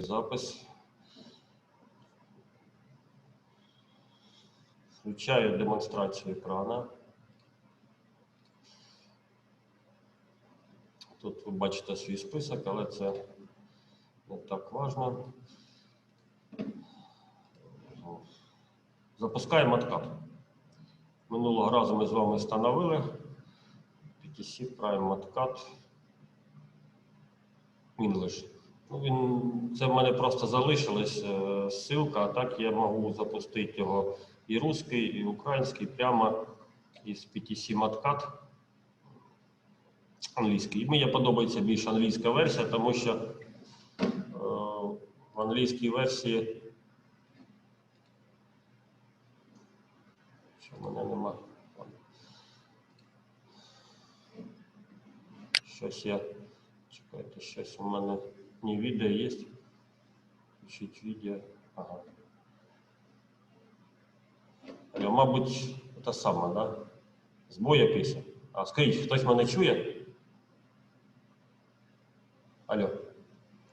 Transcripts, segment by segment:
запис. Включаю демонстрацію екрана. Тут ви бачите свій список, але це не так важливо. Запускаємо откат. Минулого разу ми з вами встановили PTC Prime откат English. Ну, він, це в мене просто залишилась е, ссылка, а так я можу запустити його і русський, і український прямо із PTC Matcat англійський. І мені подобається більш англійська версія, тому що е, в англійській версії. Що в мене нема. Щось я. Чекайте, щось у мене не відео є. Включить відео. Ага. Алло, мабуть, це саме, да? Збой якийсь. А скажіть, хтось мене чує? Алло,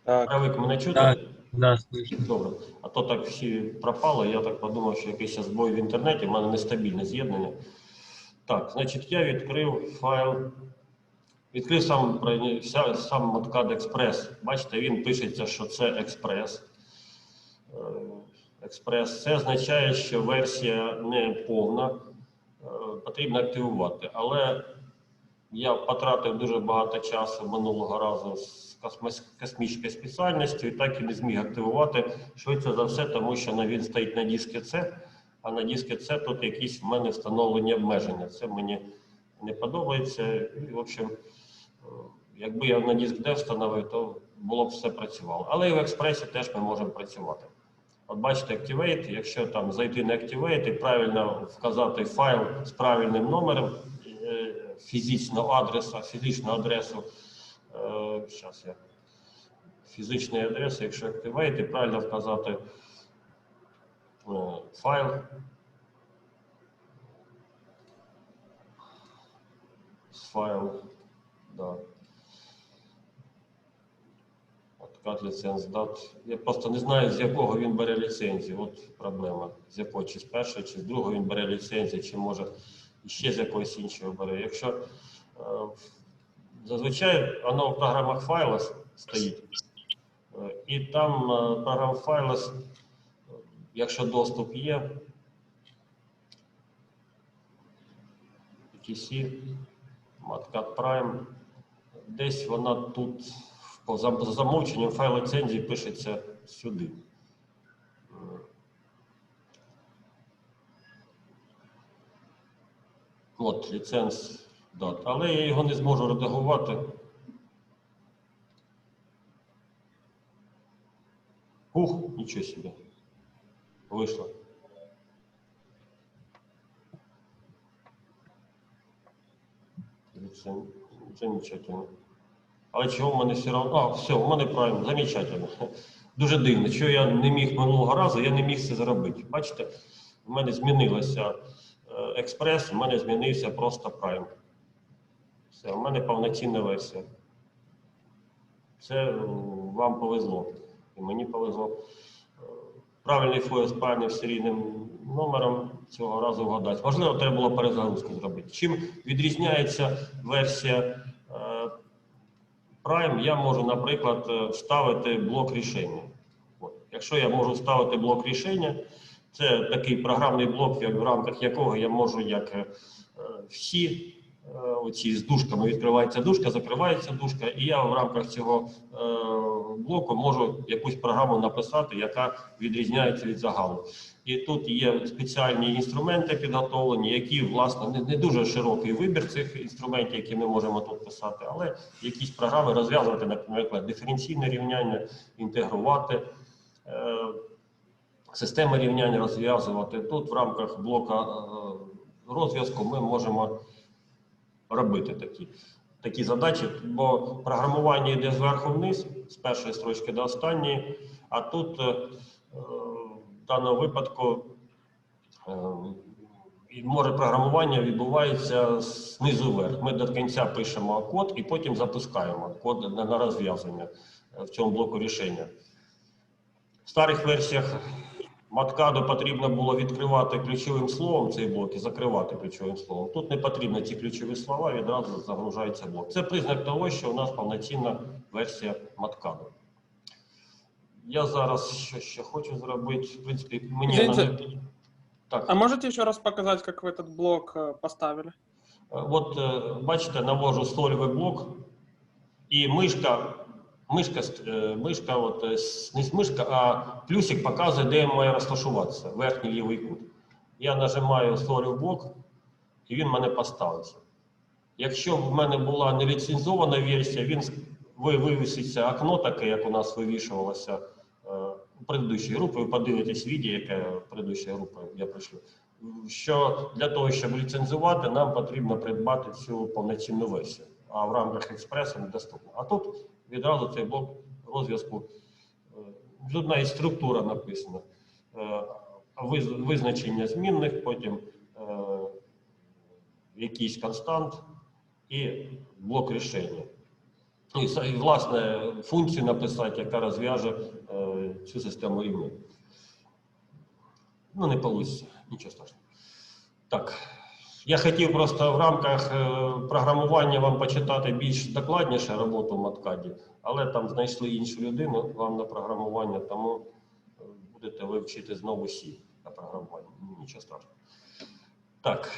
Так, правик мене чути? Так. Да, слышно. Добре. А то так всі пропало, я так подумав, що якийсь збой в інтернеті, в мене нестабільне з'єднання. Так, значить, я відкрив файл. Відкрив сам, сам Motkad Express. Бачите, він пишеться, що це експрес. Е, Експрес. Це означає, що версія не повна, е, потрібно активувати. Але я потратив дуже багато часу минулого разу з космічною спеціальністю і так і не зміг активувати. Швидше за все, тому що він стоїть на дискі C, а на дискі C тут якісь в мене встановлені обмеження. Це мені не подобається. І, в общем, якби я на диск D встановив, то було б все працювало. Але і в експресі теж ми можемо працювати. От бачите, Activate, якщо там зайти на Activate і правильно вказати файл з правильним номером е, фізичного адресу, фізичну адресу, зараз я фізичної адреси, якщо Activate, і правильно вказати е, файл. Файл, да. Откат ліценз дат. Я просто не знаю, з якого він бере ліцензію. От проблема. З якого, чи з першого, чи з другого він бере ліцензію, чи може ще з якогось іншого бере. Якщо е, зазвичай воно в програмах Files стоїть, е, і там е, програм Files, якщо доступ є, PTC, Matcat Prime, десь вона тут за замовченням файл ліцензії пишеться сюди. От, ліценз дат. Але я його не зможу редагувати. Ух, нічого собі. Вийшло. Ліцен- Замечательно. Але чого в мене все одно. А, все, у мене правильно, замечательно. Дуже дивно, що я не міг минулого разу, я не міг це зробити. Бачите, в мене змінилося е, експрес, в мене змінився просто Prime. Все, у мене повноцінна версія. Це вам повезло. І мені повезло. Правильний файл з правильним серійним номером цього разу вгадати. Можливо, треба було перезагрузку зробити. Чим відрізняється версія е, Prime, я можу, наприклад, е, вставити блок рішення. От. Якщо я можу вставити блок рішення, це такий програмний блок, в рамках якого я можу, як е, всі оці з дужками відкривається дужка, закривається дужка, і я в рамках цього е, блоку можу якусь програму написати, яка відрізняється від загалу. І тут є спеціальні інструменти підготовлені, які, власне, не, дуже широкий вибір цих інструментів, які ми можемо тут писати, але якісь програми розв'язувати, наприклад, диференційне рівняння, інтегрувати. Е, Системи рівнянь розв'язувати. Тут в рамках блока е, розв'язку ми можемо робити такі, такі задачі, бо програмування йде зверху вниз, з першої строчки до останньої, а тут е, е, в даному випадку е, може програмування відбувається знизу вверх. Ми до кінця пишемо код і потім запускаємо код на розв'язання в цьому блоку рішення. В старих версіях Маткаду потрібно було відкривати ключовим словом цей блок і закривати ключовим словом. Тут не потрібно ці ключові слова, відразу загружається блок. Це признак того, що у нас повноцінна версія Маткаду. Я зараз що ще хочу зробити. В принципі, мені Извините, вона не- так. А можете еще раз показать, как вы этот блок э, поставили? От е, бачите, навожу столовий блок, і мишка, мишка, е, мишка, от, е, не мишка, а плюсик показує, де має розташуватися, верхній лівий кут. Я нажимаю столовий блок, і він в мене поставиться. Якщо в мене була неліцензована версія, він вивіситься окно таке, як у нас вивішувалося е, у предыдущій групі. Ви подивитесь відео, яке предыдуща група я прийшов. Що для того, щоб ліцензувати, нам потрібно придбати цю повноцінну версію. А в рамках експресу недоступно. А тут відразу цей блок розв'язку. е, Тут навіть структура написана. Е, Визначення змінних, потім е, якийсь констант і блок рішення. І, власне, функцію написати, яка розв'яже е, цю систему рівнянь. Ну, не вийде, нічого страшного. Так. Я хотів просто в рамках е, програмування вам почитати більш докладніше роботу в Маткаді, але там знайшли іншу людину вам на програмування, тому е, будете ви вчити знову сі на програмування. Ну, Нічого страшного. Так.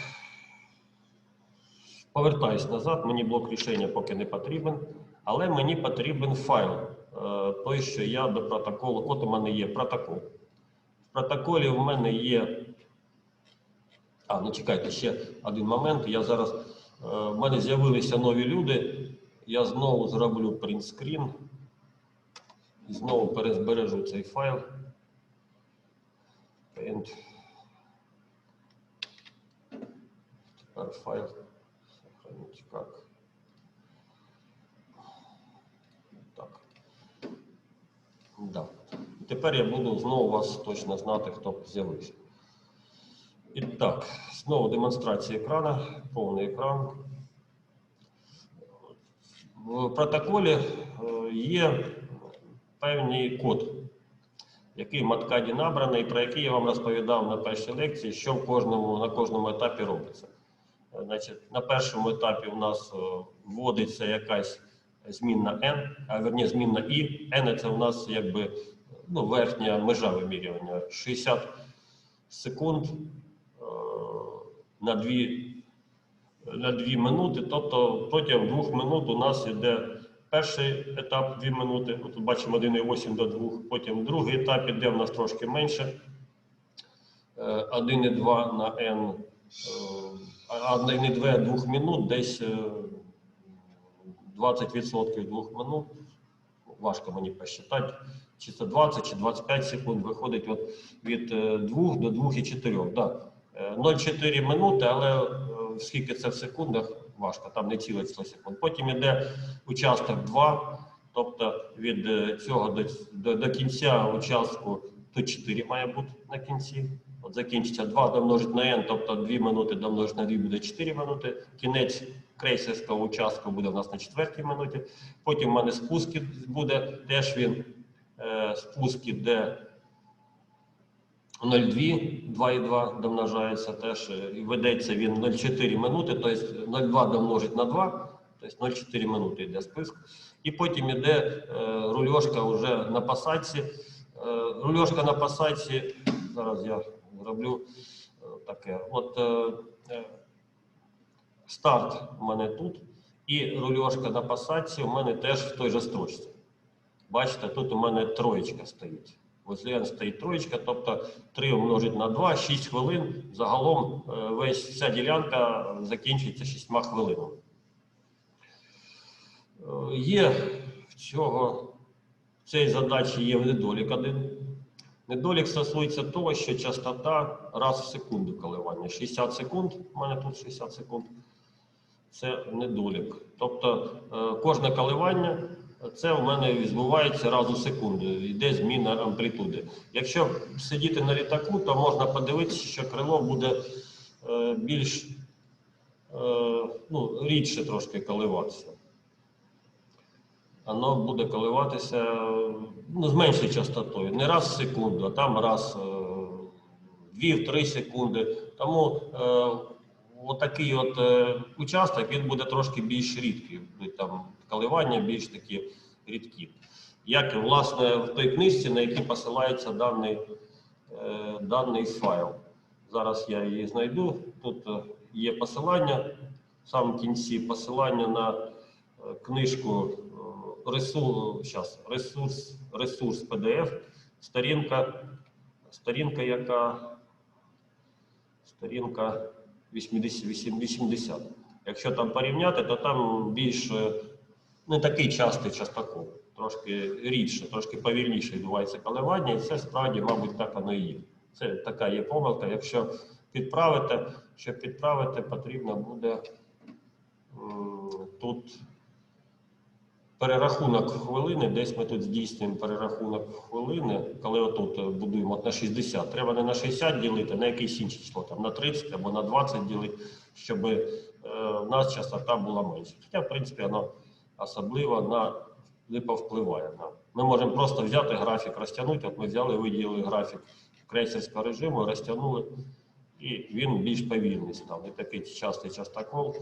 Повертаюсь назад, мені блок рішення поки не потрібен, але мені потрібен файл, е, той, що я до протоколу. От у мене є протокол. В протоколі в мене є. А, ну чекайте, ще один момент. Я зараз. е, В мене з'явилися нові люди. Я знову зроблю принтскрін. І знову перезбережу цей файл. Print. Тепер файл. Как. Так. Да. Тепер я буду знову вас точно знати, хто з'явився. І так, знову демонстрація екрана, повний екран. В протоколі е, є певний код, який в Маткаді набраний, про який я вам розповідав на першій лекції, що в кожному, на кожному етапі робиться. Е, Значить, на першому етапі у нас е, вводиться якась змінна n, а верні змінна i. n це у нас якби ну, верхня межа вимірювання 60 секунд на 2, на 2 минути. Тобто протягом 2 минут у нас йде перший етап 2 минути. От бачимо 1,8 до 2. Потім другий етап іде в нас трошки менше. Е, 1,2 на n. е, А 1,2 2 минут десь е, 20% 2 минут. Важко мені посчитати. Чи це 20, чи 25 секунд виходить от від е, 2 до 2,4. Да. Е, 0,4 минути, але е, скільки це в секундах, важко, там не цілих 100 секунд. Потім йде участок 2, тобто від е, цього до, до, до кінця участку то 4 має бути на кінці. От закінчиться 2 домножить на n, тобто 2 минути домножить на 2 буде 4 минути. Кінець крейсерського участку буде у нас на 4 минуті. Потім в мене спуск буде, теж він е, спуск іде 0,2, 2,2 домножається теж, і ведеться він 0,4 минути, тобто 0,2 домножить на 2, тобто 0,4 минути йде список. І потім йде е, рульошка вже на посадці. Е, рульошка на посадці, зараз я зроблю е, таке. От старт у мене тут, і рульошка на посадці у мене теж в той же строчці. Бачите, тут у мене троєчка стоїть. N стоїть троєчка, тобто 3 умножить на 2, 6 хвилин. Загалом е, весь вся ділянка закінчується 6 хвилинами. Е, Є в цього в цій задачі є недолік один. Недолік стосується того, що частота раз в секунду коливання. 60 секунд, у мене тут 60 секунд. Це недолік. Тобто е, кожне коливання це в мене відбувається раз у секунду, йде зміна амплітуди. Якщо сидіти на літаку, то можна подивитися, що крило буде е, більш е, ну, рідше трошки коливатися. воно буде коливатися ну, з меншою частотою. Не раз в секунду, а там раз е, в 2-3 секунди. Тому е, отакий от е, участок він буде трошки більш рідкий. Там коливання більш такі рідкі. Як власне в той книжці, на якій посилається даний, е, даний файл. Зараз я її знайду. Тут е, є посилання, в самому кінці посилання на книжку ресурс, ресурс, ресурс PDF, сторінка, сторінка, яка сторінка 80, 80. Якщо там порівняти, то там більш не такий частий частокол, трошки рідше, трошки повільніше відбувається коливання, і це справді, мабуть, так воно і є. Це така є помилка. Якщо підправити, щоб підправити, потрібно буде тут перерахунок хвилини. Десь ми тут здійснюємо перерахунок хвилини, коли отут е, будуємо от на 60. Треба не на 60 ділити, а на якесь інше число, там на 30 або на 20 ділити, щоб е, в нас частота була менша. Хоча, в принципі, воно особливо на не повпливає. На. Ми можемо просто взяти графік, розтягнути. От ми взяли, виділили графік крейсерського режиму, розтягнули, і він більш повільний став. Не такий частий частокол.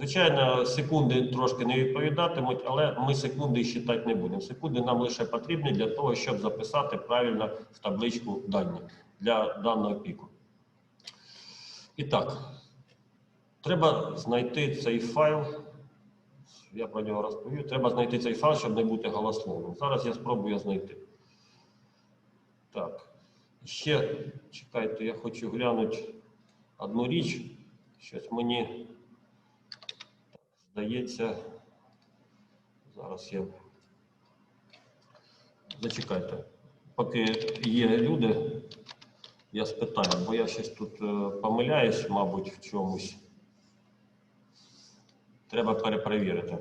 Звичайно, секунди трошки не відповідатимуть, але ми секунди считати не будемо. Секунди нам лише потрібні для того, щоб записати правильно в табличку дані для даного піку. І так, треба знайти цей файл. Я про нього розповів. Треба знайти цей файл, щоб не бути голословним. Зараз я спробую знайти. Так. Ще чекайте, я хочу глянути одну річ. Щось мені здається. Зараз я. Зачекайте. Поки є люди, я спитаю, бо я щось тут е, помиляюсь, мабуть, в чомусь. Треба перепровірити.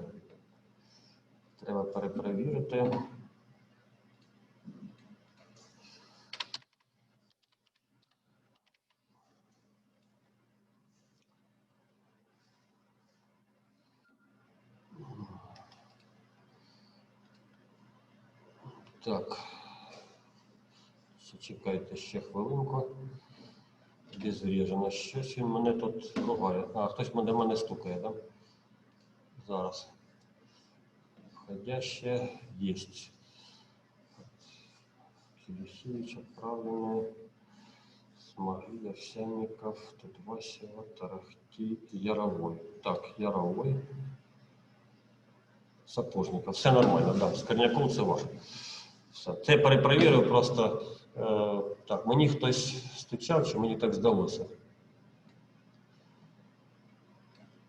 Треба перепровірити. Так. Чекайте ще хвилинку. Обезврежено. Щось він мене тут ругає. А, хтось до мене стукає, так? Да? Зараз. Входящее есть. Телесевич отправленный. Смогли Овсянников, тут Васева, Тарахти, Яровой. Так, Яровой. Сапожников. Все нормально, да. Скорняков це ваш. Це перепровірив просто. Е, так, мені хтось стучав, чи мені так здалося.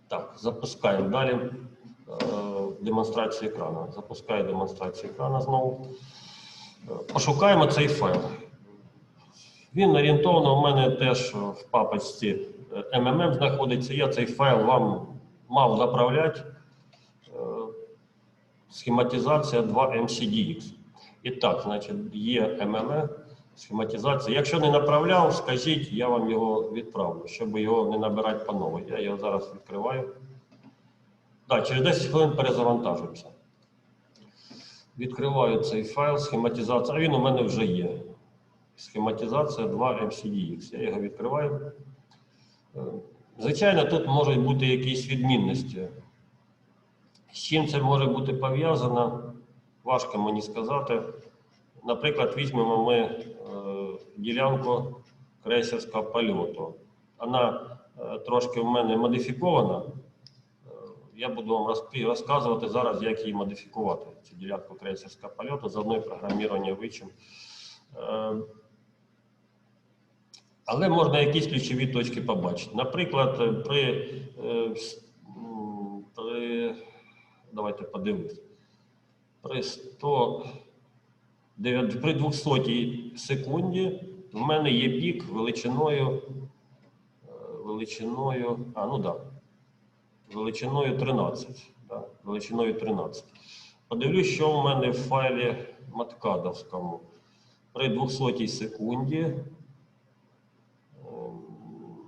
Так, запускаємо далі е, демонстрацію екрану. Запускаю демонстрацію екрану знову. Е, Пошукаємо цей файл. Він орієнтовно у мене теж в папочці MMM знаходиться. Я цей файл вам мав заправляти. Схематизація 2 MCDX. І так, значить, є MMM, схематизація. Якщо не направляв, скажіть, я вам його відправлю, щоб його не набирати по новій. Я його зараз відкриваю. Так, через 10 хвилин перезавантажуємося. Відкриваю цей файл, схематизація. А він у мене вже є. Схематизація 2 MCDX. Я його відкриваю. Е, Звичайно, тут можуть бути якісь відмінності. З чим це може бути пов'язано, важко мені сказати. Наприклад, візьмемо ми е, ділянку крейсерського польоту. Вона е, трошки в мене модифікована. Е, Я буду вам розказувати зараз, як її модифікувати, цю ділянку крейсерського польоту, заодно і програмування вичим. Е, але можна якісь ключові точки побачити. Наприклад, при, е, при давайте подивимось. При 100, при 200 секунді в мене є пік величиною, е, величиною, а, ну да, величиною 13. Да, величиною 13. Подивлюсь, що в мене в файлі маткадовському. При 200 секунді ем,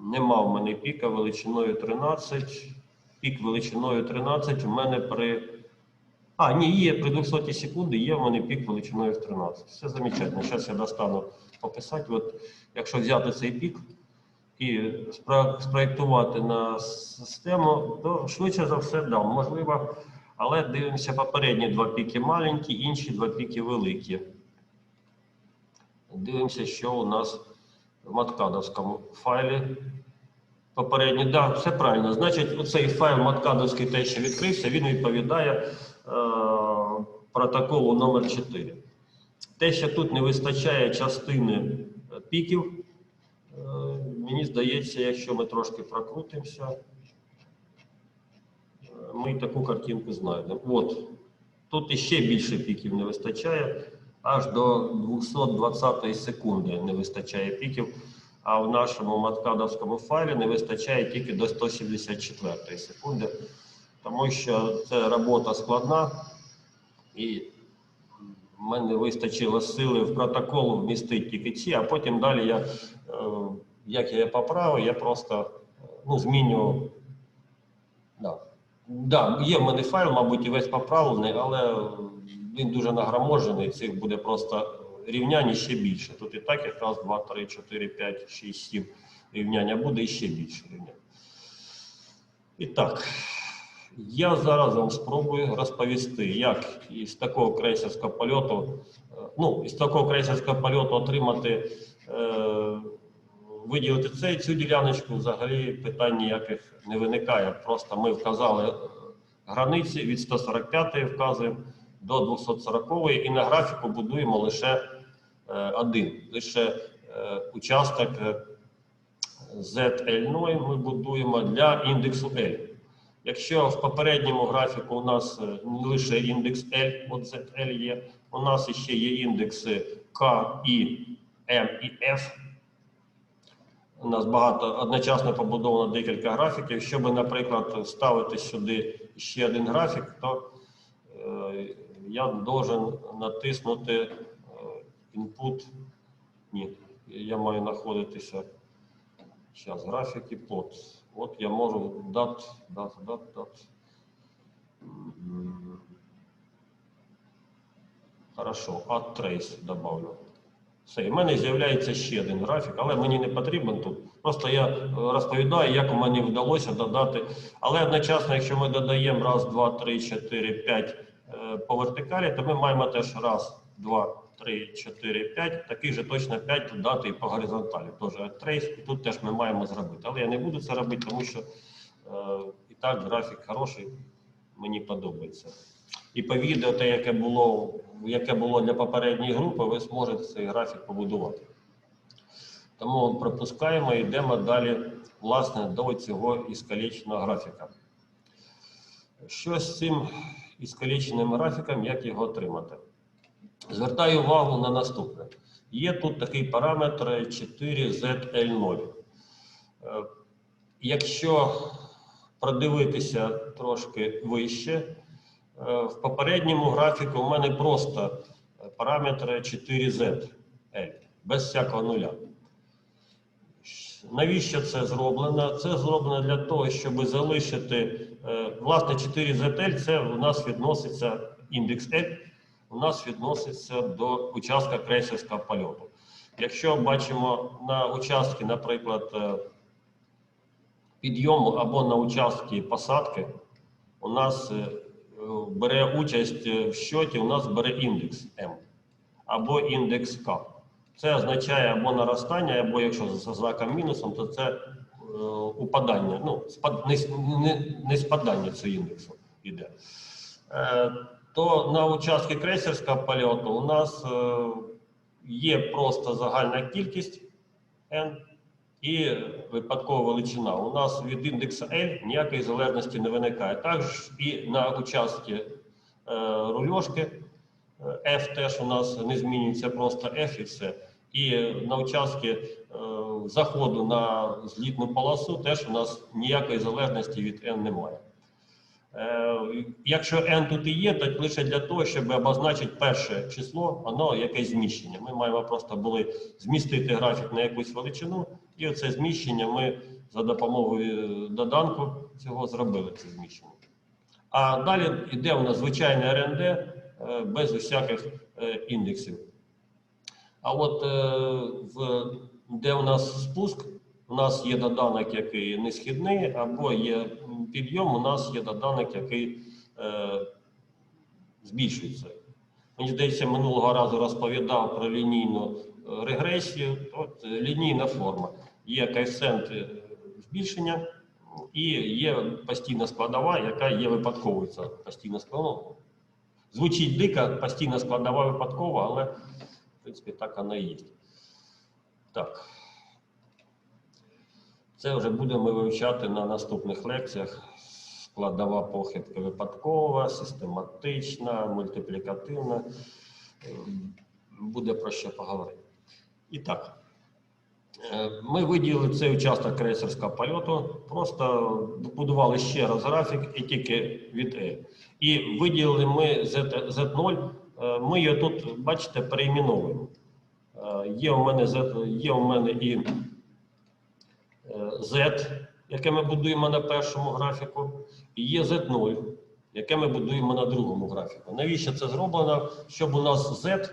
нема в мене піка величиною 13. Пік величиною 13 в мене при А, ні, є при 200 секунди, є в мене пік величиною в 13. Все замечательно. Зараз я достану пописати. От, якщо взяти цей пік і спроєктувати на систему, то швидше за все да, можливо. Але дивимося, попередні два піки маленькі, інші два піки великі. Дивимося, що у нас в маткадовському файлі. Попередній, да, все правильно. Значить, оцей файл маткадовський те, що відкрився, він відповідає протоколу номер 4. Те, що тут не вистачає частини е, піків, е, мені здається, якщо ми трошки прокрутимося, е, ми таку картинку знайдемо. От, тут іще більше піків не вистачає, аж до 220 секунди не вистачає піків. А в нашому маткадовському файлі не вистачає тільки до 174 секунди, тому що це робота складна, і в мене вистачило сили в протокол вмістити тільки ці, а потім далі я, е, як я поправив, я просто е, ну, змінював. Да. Да, є в мене файл, мабуть, і весь поправлений, але він дуже нагроможений, цих буде просто рівнянь ще більше. Тут і так якраз 2, 3, 4, 5, 6, 7 рівняння буде і ще більше рівнянь. І так, я зараз вам спробую розповісти, як із такого крейсерського польоту, е, ну, із такого крейсерського польоту отримати, е, виділити цей, цю діляночку, взагалі питань ніяких не виникає. Просто ми вказали е, границі від 145 вказуємо до 240 і на графіку будуємо лише один, лише е, участок е, ZL0 ми будуємо для індексу L. Якщо в попередньому графіку у нас е, не лише індекс L, от ZL є, у нас ще є індекси K, I, M і F. У нас багато одночасно побудовано декілька графіків. Щоб, наприклад, вставити сюди ще один графік, то е, я должен натиснути е, input. Ні, я маю знаходитися. Зараз графіки плот. От я можу дат, дат, дат, дат. Хорошо, add trace добавлю. Все, і в мене з'являється ще один графік, але мені не потрібен тут. Просто я е, розповідаю, як у мене вдалося додати. Але одночасно, якщо ми додаємо раз, два, три, чотири, п'ять е, по вертикалі, то ми маємо теж раз, два, три, чотири, п'ять. Таких же точно п'ять додати і по горизонталі. Теж трейс, і тут теж ми маємо зробити. Але я не буду це робити, тому що е, і так графік хороший, мені подобається. І по відео, те, яке було, яке було для попередньої групи, ви зможете цей графік побудувати. Тому пропускаємо і йдемо далі власне, до цього іскаліченого графіка. Що з цим іскаліченим графіком, як його отримати? Звертаю увагу на наступне. Є тут такий параметр 4ZL0. Е, Якщо продивитися трошки вище, е, в попередньому графіку у мене просто параметр 4Z, без всякого нуля. Навіщо це зроблено? Це зроблено для того, щоб залишити е, власне 4ZL, це у нас відноситься індекс L, у нас відноситься до участка крейсерського польоту. Якщо бачимо на участки, наприклад, е, підйому або на участки посадки, у нас е, бере участь в щоті, у нас бере індекс М або індекс К. Це означає або наростання, або якщо за знаком мінусом, то це е, упадання, ну, не, спадання цього індексу йде. То на участки крейсерського польоту у нас е, є просто загальна кількість N і випадкова величина. У нас від індекса L ніякої залежності не виникає. Також і на участки е, рульошки е, F теж у нас не змінюється, просто F і все. І на участки е, заходу на злітну полосу теж у нас ніякої залежності від N немає. Е, Якщо n тут і є, то лише для того, щоб обозначити перше число, воно якесь зміщення. Ми маємо просто були змістити графік на якусь величину, і оце зміщення ми за допомогою доданку цього зробили це зміщення. А далі йде у нас звичайне РНД е, без усяких е, індексів. А от е, де у нас спуск, у нас є доданок, який несхідний, або є підйом, у нас є доданок, який е, збільшується. Мені здається, минулого разу розповідав про лінійну е, регресію. От е, лінійна форма. Є коефіцієнт е, збільшення і є постійна складова, яка є випадковою. Постійна складова. Звучить дико, постійна складова випадкова, але в принципі так вона і є. Так. Це вже будемо вивчати на наступних лекціях. Складова похибка випадкова, систематична, мультиплікативна. Буде про що поговорити. І так, е, ми виділили цей участок крейсерського польоту, просто побудували ще раз графік і тільки від E. І виділили ми Z, Z0, е, ми його тут, бачите, перейменовуємо. Е, Є у мене Z, є у мене і е, Z, яке ми будуємо на першому графіку, і є Z0, яке ми будуємо на другому графіку. Навіщо це зроблено? Щоб у нас Z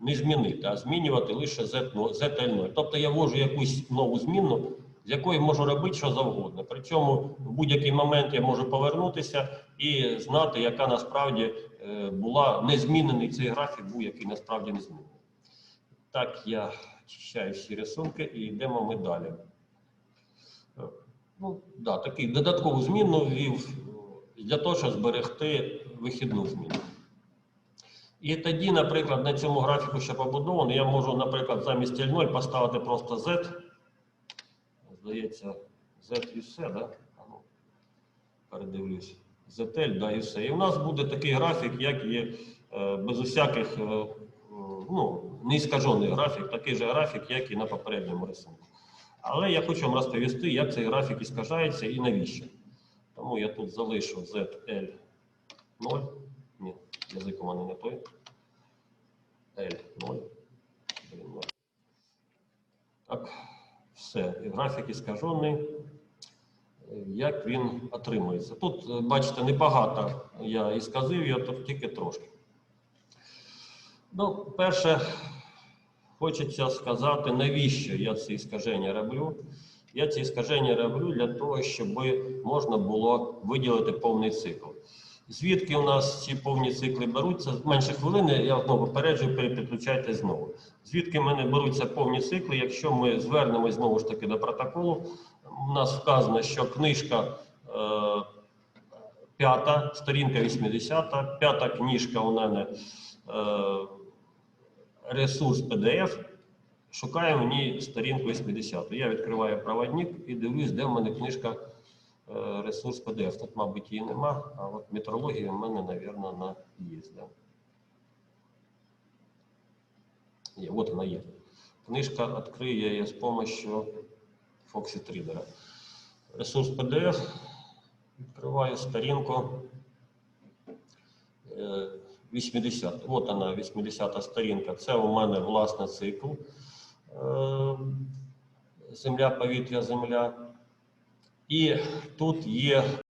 не змінити, а змінювати лише Z0, ZL0. Тобто я ввожу якусь нову змінну, з якої можу робити що завгодно. Причому в будь-який момент я можу повернутися і знати, яка насправді е, була незмінений цей графік, був який насправді не змінений. Так, я очищаю всі рисунки і йдемо ми далі. Ну, да, такий додаткову зміну ввів для того, щоб зберегти вихідну зміну. І тоді, наприклад, на цьому графіку, що побудований, я можу, наприклад, замість L0 поставити просто Z. Здається, Z і все, да? А ну, передивлюсь. ZL, да, і все. І в нас буде такий графік, як є е, без усяких, е, е, ну, неіскажений графік, такий же графік, як і на попередньому рисунку. Але я хочу вам розповісти, як цей графік іскажається і навіщо. Тому я тут залишу ZL 0. Ні, язик у мене не той. L 0. Так, все. І графік іскажений. Як він отримується? Тут, е, бачите, небагато я ісказив його, тут тільки трошки. Ну, перше, хочеться сказати, навіщо я ці іскаження роблю. Я ці іскаження роблю для того, щоб можна було виділити повний цикл. Звідки у нас ці повні цикли беруться? Менше хвилини, я знову попереджую, перепідключайте знову. Звідки в мене беруться повні цикли? Якщо ми звернемось знову ж таки до протоколу, у нас вказано, що книжка е, п'ята, сторінка 80, п'ята книжка у мене е, ресурс PDF. Шукаємо в ній сторінку 80. Я відкриваю проводник і дивлюсь, де в мене книжка е, ресурс PDF. Тут, мабуть, її нема, а от метрологія в мене, мабуть, на є. Да? Є, от вона є. Книжка відкрию я її з допомогою Foxit Reader. Ресурс PDF. Відкриваю сторінку. Е, 80. От вона, 80 сторінка. Це у мене власне цикл. Е, Земля, повітря, земля. І тут є